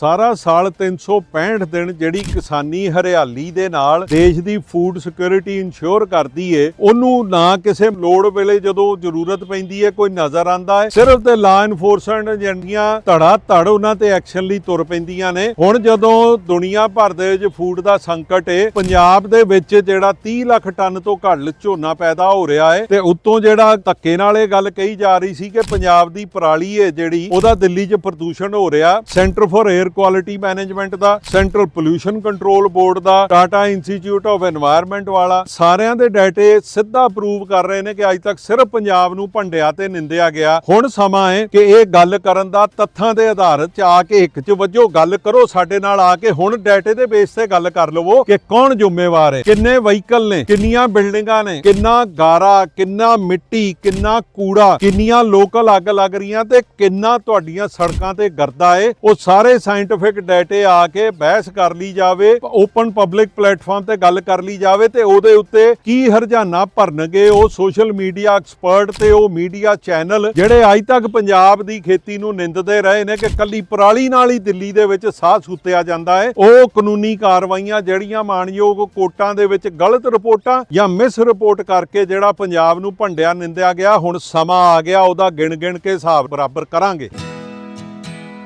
ਸਾਰਾ ਸਾਲ 365 ਦਿਨ ਜਿਹੜੀ ਕਿਸਾਨੀ ਹਰਿਆਲੀ ਦੇ ਨਾਲ ਦੇਸ਼ ਦੀ ਫੂਡ ਸਿਕਿਉਰਿਟੀ ਇਨਸ਼ੋਰ ਕਰਦੀ ਏ, ਉਹਨੂੰ ਨਾ ਕਿਸੇ ਲੋੜ ਵੇਲੇ ਜਦੋਂ ਜ਼ਰੂਰਤ ਪੈਂਦੀ ਏ, ਕੋਈ ਨਜ਼ਰ ਆਂਦਾ ਹੈ ਸਿਰਫ ਤੇ ਲਾ ਇਨਫੋਰਸਮੈਂਟ ਏਜੰਸੀਆਂ ਧੜਾ ਧੜ ਉਹਨਾਂ ਤੇ ਐਕਸ਼ਨ ਲਈ ਤੁਰ ਪੈਂਦੀਆਂ ਨੇ। ਹੁਣ ਜਦੋਂ ਦੁਨੀਆ ਭਰ ਦੇ ਵਿੱਚ ਫੂਡ ਦਾ ਸੰਕਟ ਏ, ਪੰਜਾਬ ਦੇ ਵਿੱਚ ਜਿਹੜਾ 30 ਲੱਖ ਟਨ ਤੋਂ ਘੱਟ ਝੋਨਾ ਪੈਦਾ ਹੋ ਰਿਹਾ ਏ, ਤੇ ਉੱਤੋਂ ਜਿਹੜਾ ਧੱਕੇ ਨਾਲ ਇਹ ਗੱਲ ਕਹੀ ਜਾ ਰਹੀ ਸੀ ਕਿ ਪੰਜਾਬ ਦੀ ਪਰਾਲੀ ਏ ਜਿਹੜੀ, ਉਹਦਾ ਦਿੱਲੀ 'ਚ ਪ੍ਰਦੂਸ਼ਣ ਹੋ ਰਿਹਾ। Centre for air quality management the central pollution control board ਦਾ ਟਾਟਾ ਇੰਸਟੀਚਿਊਟ ਆਫ এনवायरमेंट ਵਾਲਾ, ਸਾਰਿਆਂ ਦੇ ਡਾਟੇ ਸਿੱਧਾ ਪ੍ਰੂਵ ਕਰ ਰਹੇ ਨੇ ਕਿ ਅੱਜ ਤੱਕ ਸਿਰਫ ਪੰਜਾਬ ਨੂੰ ਭੰਡਿਆ ਤੇ ਨਿੰਦਿਆ ਗਿਆ। ਹੁਣ ਸਮਾਂ ਹੈ ਕਿ ਇਹ ਗੱਲ ਕਰਨ ਦਾ ਤੱਥਾਂ ਦੇ ਆਧਾਰ ਚ ਆ ਕੇ ਇੱਕ ਚ ਵਜੋ ਗੱਲ ਕਰੋ, ਸਾਡੇ ਨਾਲ ਆ ਕੇ ਹੁਣ ਡਾਟੇ ਦੇ ਬੇਸ ਤੇ ਗੱਲ ਕਰ ਲਵੋ ਕਿ ਕੌਣ ਜ਼ਿੰਮੇਵਾਰ ਹੈ, ਕਿੰਨੇ ਵਹੀਕਲ ਨੇ, ਕਿੰਨੀਆਂ ਬਿਲਡਿੰਗਾਂ ਨੇ, ਕਿੰਨਾ ਗਾਰਾ, ਕਿੰਨਾ ਮਿੱਟੀ, ਕਿੰਨਾ ਕੂੜਾ, ਕਿੰਨੀਆਂ ਲੋਕਲ ਅੱਗ ਲੱਗ ਰਹੀਆਂ ਤੇ ਕਿੰਨਾ ਤੁਹਾਡੀਆਂ ਸੜਕਾਂ ਤੇ ਗਰਦਾ ਏ ਉਹ ਸਾਰੇ ਸਾਇੰਟਿਫਿਕ ਡਾਟੇ ਆ ਕੇ ਬਹਿਸ ਕਰ ਲਈ ਜਾਵੇ ਓਪਨ ਪਬਲਿਕ ਪਲੇਟਫਾਰਮ ਤੇ ਗੱਲ ਕਰ ਲਈ ਜਾਵੇ ਤੇ ਉਹਦੇ ਉੱਤੇ ਕੀ ਹਰਜਾਨਾ ਭਰਨਗੇ ਉਹ ਸੋਸ਼ਲ ਮੀਡੀਆ ਐਕਸਪਰਟ ਤੇ ਉਹ ਮੀਡੀਆ ਚੈਨਲ ਜਿਹੜੇ ਅੱਜ ਤੱਕ ਪੰਜਾਬ ਦੀ ਖੇਤੀ ਨੂੰ ਨਿੰਦਦੇ ਰਹੇ ਨੇ ਕਿ ਕੱਲੀ ਪਰਾਲੀ ਨਾਲ ਹੀ ਦਿੱਲੀ ਦੇ ਵਿੱਚ ਸਾਹ ਸੁੱਤਿਆ ਜਾਂਦਾ ਹੈ, ਉਹ ਕਾਨੂੰਨੀ ਕਾਰਵਾਈਆਂ ਜਿਹੜੀਆਂ ਮਾਨਯੋਗ ਕੋਰਟਾਂ ਦੇ ਵਿੱਚ ਗਲਤ ਰਿਪੋਰਟਾਂ ਜਾਂ ਮਿਸ ਰਿਪੋਰਟ ਕਰਕੇ ਜਿਹੜਾ ਪੰਜਾਬ ਨੂੰ ਭੰਡਿਆ, ਨਿੰਦਿਆ ਗਿਆ, ਹੁਣ ਸਮਾਂ ਆ ਗਿਆ, ਉਹਦਾ ਗਿਣ ਗਿਣ ਕੇ ਹਿਸਾਬ ਬਰਾਬਰ ਕਰਾਂਗੇ।